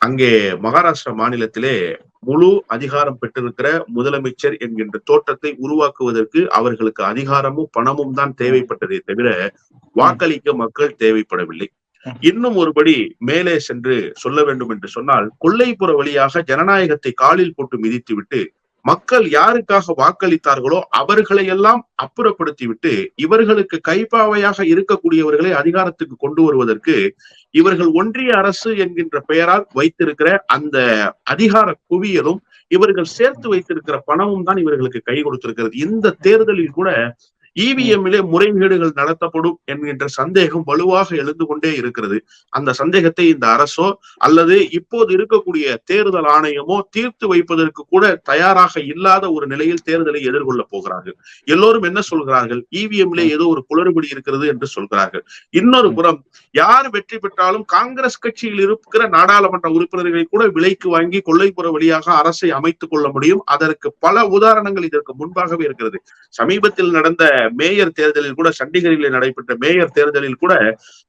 Speaker 1: அங்கே மகாராஷ்டிரா மாநிலத்திலே முழு அதிகாரம் பெற்றிருக்கிற முதலமைச்சர் என்கின்ற தோற்றத்தை உருவாக்குவதற்கு அவர்களுக்கு அதிகாரமும் பணமும் தான் தேவைப்பட்டதே தவிர வாக்களிக்க மக்கள் தேவைப்படவில்லை. இன்னும் ஒருபடி மேலே சென்று சொல்ல வேண்டும் என்று சொன்னால் கொள்ளைப்புற வழியாக ஜனநாயகத்தை காலில் போட்டு மிதித்துவிட்டு மக்கள் யாருக்காக வாக்களித்தார்களோ அவர்களை எல்லாம் அப்புறப்படுத்திவிட்டு இவர்களுக்கு கைப்பாவையாக இருக்கக்கூடியவர்களை அதிகாரத்துக்கு கொண்டு வருவதற்கு இவர்கள் ஒன்றிய அரசு என்கின்ற பெயரால் வைத்திருக்கிற அந்த அதிகார குவியலும் இவர்கள் சேர்த்து வைத்திருக்கிற பணமும் தான் இவர்களுக்கு கை கொடுத்திருக்கிறது. இந்த தேர்தலில் கூட இவிஎம்மிலே முறைகேடுகள் நடத்தப்படும் என்கின்ற சந்தேகம் வலுவாக எழுந்து கொண்டே இருக்கிறது. அந்த சந்தேகத்தை இந்த அரசோ அல்லது இப்போது இருக்கக்கூடிய தேர்தல் ஆணையமோ தீர்த்து வைப்பதற்கு கூட தயாராக இல்லாத ஒரு நிலையில் தேர்தலை எதிர்கொள்ள போகிறார்கள். எல்லோரும் என்ன சொல்கிறார்கள்? இவிஎம்ல ஏதோ ஒரு குளறுபடி இருக்கிறது என்று சொல்கிறார்கள். இன்னொரு புறம் யார் வெற்றி பெற்றாலும் காங்கிரஸ் கட்சியில் இருக்கிற நாடாளுமன்ற உறுப்பினர்களை கூட விலைக்கு வாங்கி கொள்ளைப்புற வழியாக அரசை அமைத்துக் கொள்ள முடியும். அதற்கு பல உதாரணங்கள் இதற்கு முன்பாகவே இருக்கிறது. சமீபத்தில் நடந்த மேயர் தேர்தலில் கூட சண்டிகரில் நடைபெற்ற மேயர் தேர்தலில் கூட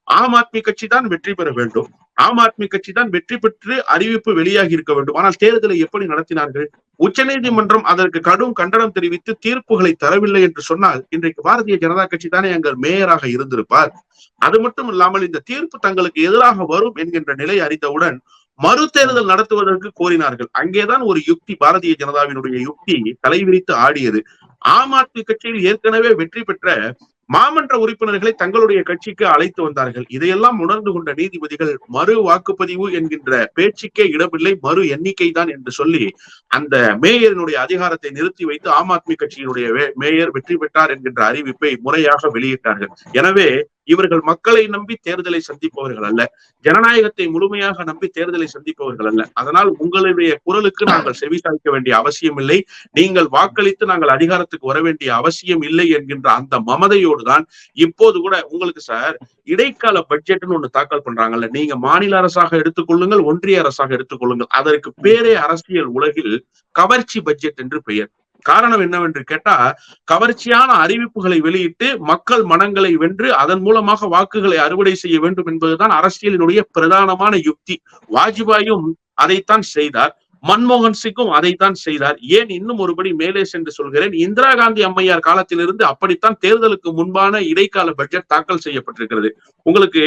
Speaker 1: ஆம் ஆத்மி கட்சி தான் வெற்றி பெற வேண்டும். ஆம் ஆத்மி கட்சி தான் வெற்றி பெற்று அறிவிப்பு வெளியாகி இருக்க வேண்டும். ஆனால் தேர்தலை எப்படி நடத்தினார்கள்? உச்சநீதிமன்றம் அதற்கு கடும் கண்டனம் தெரிவித்து தீர்ப்புகளை தரவில்லை என்று சொன்னால் இன்றைக்கு பாரதிய ஜனதா கட்சி தானே எங்கள் மேயராக இருந்திருப்பார். அது மட்டும் இல்லாமல் இந்த தீர்ப்பு தங்களுக்கு எதிராக வரும் என்கின்ற நிலை அறிந்தவுடன் மறு தேர்தல் நடத்துவதற்கு கோரினார்கள். அங்கேதான் ஒரு யுக்தி பாரதிய ஜனதாவினுடைய யுக்தி தலைவிரித்து ஆடியது. ஆம் ஆத்மி கட்சியில் ஏற்கனவே வெற்றி பெற்ற மாமன்ற உறுப்பினர்களை தங்களுடைய கட்சிக்கு அழைத்து வந்தார்கள். இதையெல்லாம் உணர்ந்து கொண்ட நீதிபதிகள் மறு வாக்குப்பதிவு என்கின்ற பேச்சுக்கே இடமில்லை மறு எண்ணிக்கை தான் என்று சொல்லி அந்த மேயரினுடைய அதிகாரத்தை நிறுத்தி வைத்து ஆம் ஆத்மி கட்சியினுடைய மேயர் வெற்றி பெற்றார் என்கின்ற அறிவிப்பை முறையாக வெளியிட்டார்கள். எனவே இவர்கள் மக்களை நம்பி தேர்தலை சந்திப்பவர்கள் அல்ல. ஜனநாயகத்தை முழுமையாக நம்பி தேர்தலை சந்திப்பவர்கள் அல்ல. அதனால் உங்களுடைய குரலுக்கு நாங்கள் செவிசாய்க்க வேண்டிய அவசியம் இல்லை நீங்கள் வாக்களித்து நாங்கள் அதிகாரத்துக்கு வர வேண்டிய அவசியம் இல்லை என்கின்ற அந்த மமதையோடு தான் இப்போது கூட உங்களுக்கு சார் இடைக்கால பட்ஜெட்னு ஒண்ணு தாக்கல் பண்றாங்கல்ல. நீங்க மாநில அரசாக எடுத்துக்கொள்ளுங்கள் ஒன்றிய அரசாக எடுத்துக்கொள்ளுங்கள் அதற்கு பேரே அரசியல் உலகில் கவர்ச்சி பட்ஜெட் என்று பெயர். காரணம் என்னவென்று கேட்டா கவர்ச்சியான அறிவிப்புகளை வெளியிட்டு மக்கள் மனங்களை வென்று அதன் மூலமாக வாக்குகளை அறுவடை செய்ய வேண்டும் என்பதுதான் அரசியலினுடைய பிரதானமான யுக்தி. வாஜ்பாயும் அதைத்தான் செய்தார். மன்மோகன் சிங்கும் அதைத்தான் செய்தார். ஏன் இன்னும் ஒருபடி மேலே சென்று சொல்கிறேன்? இந்திரா காந்தி அம்மையார் காலத்திலிருந்து அப்படித்தான் தேர்தலுக்கு முன்பான இடைக்கால பட்ஜெட் தாக்கல் செய்யப்பட்டிருக்கிறது. உங்களுக்கு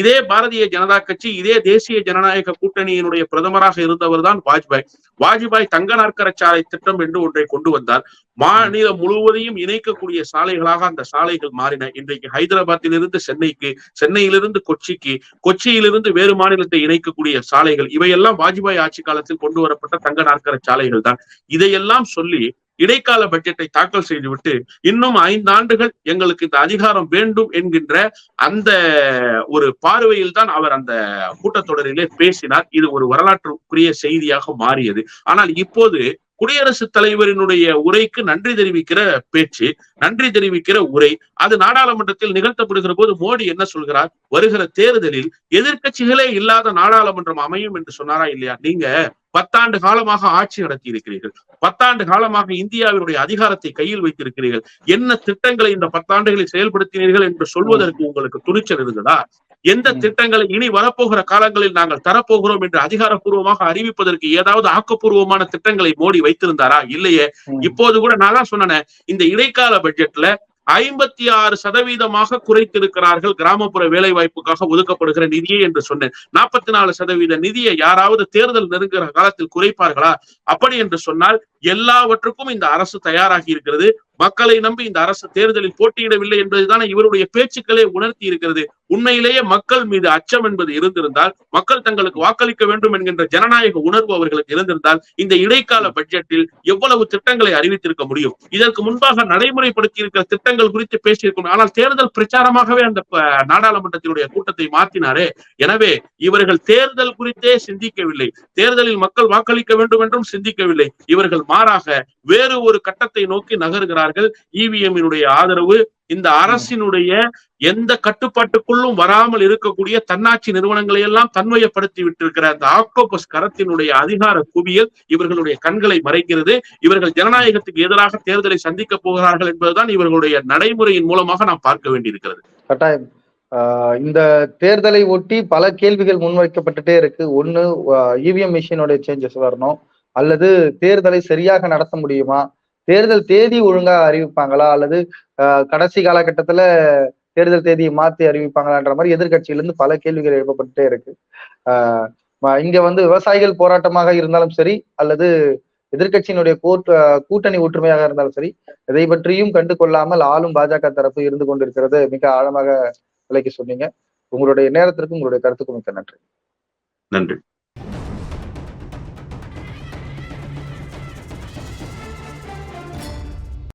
Speaker 1: இதே பாரதிய ஜனதா கட்சி இதே தேசிய ஜனநாயக கூட்டணியினுடைய பிரதமராக இருந்தவர் தான் வாஜ்பாய். வாஜ்பாய் தங்க நாற்கர சாலை திட்டம் என்று ஒன்றை கொண்டு வந்தார். மாநிலம் முழுவதையும் இணைக்கக்கூடிய சாலைகளாக அந்த சாலைகள் மாறின. இன்றைக்கு ஹைதராபாத்திலிருந்து சென்னைக்கு சென்னையிலிருந்து கொச்சிக்கு கொச்சியிலிருந்து வேறு மாநிலத்தை இணைக்கக்கூடிய சாலைகள் இவையெல்லாம் வாஜ்பாய் ஆட்சி காலத்தில் கொண்டு வரப்பட்ட தங்க நாற்கர சாலைகள் தான். இதையெல்லாம் சொல்லி இடைக்கால பட்ஜெட்டை தாக்கல் செய்துவிட்டு இன்னும் ஐந்து ஆண்டுகள் எங்களுக்கு இந்த அதிகாரம் வேண்டும் என்கின்ற அந்த ஒரு பார்வையில் தான் அவர் அந்த கூட்டத்தொடரிலே பேசினார். இது ஒரு வரலாற்றுக்குரிய செய்தியாக மாறியது. ஆனால் இப்போது குடியரசுத் தலைவரினுடைய உரைக்கு நன்றி தெரிவிக்கிற பேச்சு நன்றி தெரிவிக்கிற உரை அது நாடாளுமன்றத்தில் நிகழ்த்தப்படுகிற போது மோடி என்ன சொல்கிறார்? வருகிற தேர்தலில் எதிர்க்கட்சிகளே இல்லாத நாடாளுமன்றம் அமையும் என்று சொன்னாரா இல்லையா? நீங்க பத்தாண்டு காலமாக ஆட்சி நடத்தி இருக்கிறீர்கள் பத்தாண்டு காலமாக இந்தியாவினுடைய அதிகாரத்தை கையில் வைத்திருக்கிறீர்கள். என்ன திட்டங்களை இந்த பத்தாண்டுகளில் செயல்படுத்தினீர்கள் என்று சொல்வதற்கு உங்களுக்கு துணிச்சல் இருந்ததா? எந்த திட்டங்களை இனி வரப்போகிற காலங்களில் நாங்கள் தரப்போகிறோம் என்று அதிகாரப்பூர்வமாக அறிவிப்பதற்கு ஏதாவது ஆக்கப்பூர்வமான திட்டங்களை மோடி வைத்திருந்தாரா? இல்லையே. இப்போது கூட நான் தான் சொன்னேன் இந்த இடைக்கால பட்ஜெட்ல ஐம்பத்தி ஆறு சதவீதமாக குறைத்திருக்கிறார்கள் கிராமப்புற வேலை வாய்ப்புக்காக ஒதுக்கப்படுகிற நிதியை என்று சொன்னேன். நாற்பத்தி நாலு சதவீத நிதியை யாராவது தேர்தல் நெருங்குகிற காலத்தில் குறைப்பார்களா? அப்படி என்று சொன்னால் எல்லாவற்றுக்கும் இந்த அரசு தயாராகி இருக்கிறது. மக்களை நம்பி இந்த அரசு தேர்தலில் போட்டியிடவில்லை என்பதுதான் இவருடைய பேச்சுக்களே உணர்த்தி இருக்கிறது. உண்மையிலேயே மக்கள் மீது அச்சம் என்பது இருந்திருந்தால் மக்கள் தங்களுக்கு வாக்களிக்க வேண்டும் என்கின்ற ஜனநாயக உணர்வு அவர்களுக்கு இருந்திருந்தால் இந்த இடைக்கால பட்ஜெட்டில் எவ்வளவு திட்டங்களை அறிவித்திருக்க முடியும்? இதற்கு முன்பாக நடைமுறைப்படுத்தி இருக்கிற திட்டங்கள் குறித்து பேசியிருக்கணும் ஆனால் தேர்தல் பிரச்சாரமாகவே அந்த நாடாளுமன்றத்தினுடைய கூட்டத்தை மாற்றினாரே எனவே இவர்கள் தேர்தல் குறித்தே சிந்திக்கவில்லை. தேர்தலில் மக்கள் வாக்களிக்க வேண்டும் என்றும் சிந்திக்கவில்லை. இவர்கள் மாறாக வேறு ஒரு கட்டத்தை நோக்கி நகர்கிறார்கள் இவிஎம்மினுடைய ஆதரவு இந்த அரசினுடைய எந்த கட்டுப்பாட்டுக்குள்ளும் வராமல் இருக்கக்கூடிய தன்னாட்சி நிறுவனங்களை எல்லாம் தன்மையப்படுத்தி விட்டிருக்கிற அந்த ஆக்டோபஸ் கரத்தினுடைய அதிகார குவியல் இவர்களுடைய கண்களை மறைக்கிறது. இவர்கள் ஜனநாயகத்துக்கு எதிராக தேர்தலை சந்திக்க போகிறார்கள் என்பதுதான் இவர்களுடைய நடைமுறையின் மூலமாக நாம் பார்க்க வேண்டியிருக்கிறது.
Speaker 2: கட்டாயம். இந்த தேர்தலை ஒட்டி பல கேள்விகள் முன்வைக்கப்பட்டுட்டே இருக்கு. ஒண்ணு இவிஎம் மிஷினுடைய சேஞ்சஸ் வரணும். அல்லது தேர்தலை சரியாக நடத்த முடியுமா? தேர்தல் தேதி ஒழுங்கா அறிவிப்பாங்களா? அல்லது கடைசி காலகட்டத்துல தேர்தல் தேதியை மாத்தி அறிவிப்பாங்களான்ற மாதிரி எதிர்கட்சியிலிருந்து பல கேள்விகள் எழுப்பப்பட்டுட்டே இருக்கு. ஆஹ் இங்க வந்து விவசாயிகள் போராட்டமாக இருந்தாலும் சரி அல்லது எதிர்கட்சியினுடைய கூட்டு கூட்டணி ஒற்றுமையாக இருந்தாலும் சரி இதை பற்றியும் கண்டு கொள்ளாமல் ஆளும் பாஜக தரப்பு இருந்து கொண்டிருக்கிறது மிக ஆழமாக விலைக்கு சொன்னீங்க. உங்களுடைய நேரத்திற்கு உங்களுடைய கருத்துக்கு மிக்க நன்றி.
Speaker 1: நன்றி.